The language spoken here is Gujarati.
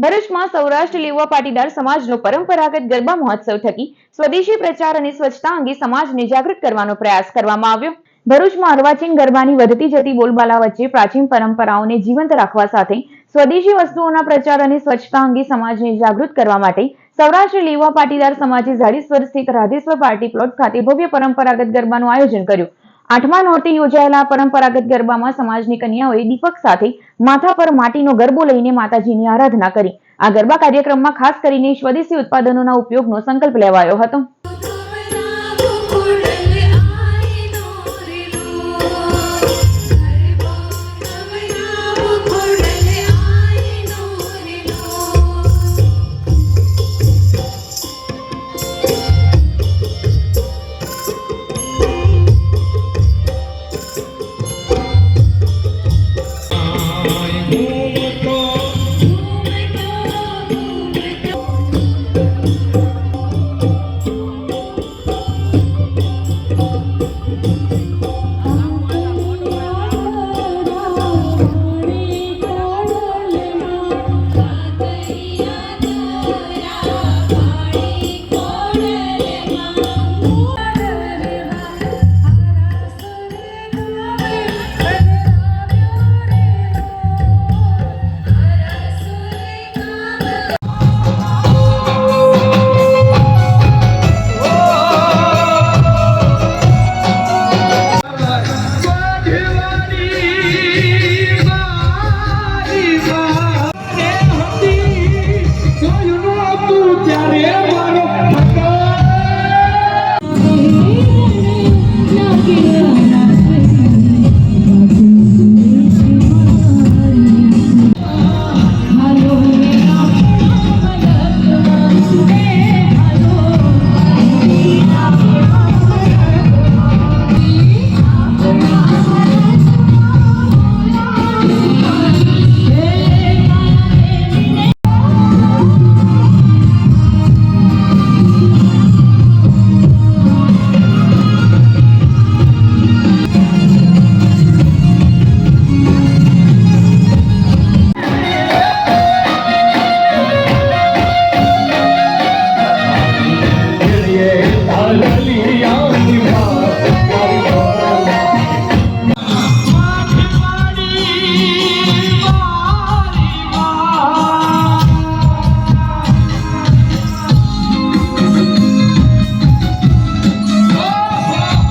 ભરૂચમાં સૌરાષ્ટ્ર લેવા પાટીદાર સમાજનો પરંપરાગત ગરબા મહોત્સવ થકી સ્વદેશી પ્રચાર અને સ્વચ્છતા અંગે સમાજને જાગૃત કરવાનો પ્રયાસ કરવામાં આવ્યો. ભરૂચમાં અર્વાચીન ગરબાની વધતી જતી બોલબાલા વચ્ચે પ્રાચીન પરંપરાઓને જીવંત રાખવા સાથે સ્વદેશી વસ્તુઓના પ્રચાર અને સ્વચ્છતા અંગે સમાજને જાગૃત કરવા માટે સૌરાષ્ટ્ર લેવા પાટીદાર સમાજે ઝાડીસ્વર સ્થિત રાધેશ્વર પાર્ટી પ્લોટ ખાતે ભવ્ય પરંપરાગત ગરબાનું આયોજન કર્યું. આઠમા નોરતે યોજાયેલા પરંપરાગત ગરબામાં સમાજની કન્યાઓએ દીપક સાથે માથા પર માટીનો ગરબો લઈને માતાજીની આરાધના કરી. આ ગરબા કાર્યક્રમમાં ખાસ કરીને સ્વદેશી ઉત્પાદનોના ઉપયોગનો સંકલ્પ લેવાયો હતો. Yeah.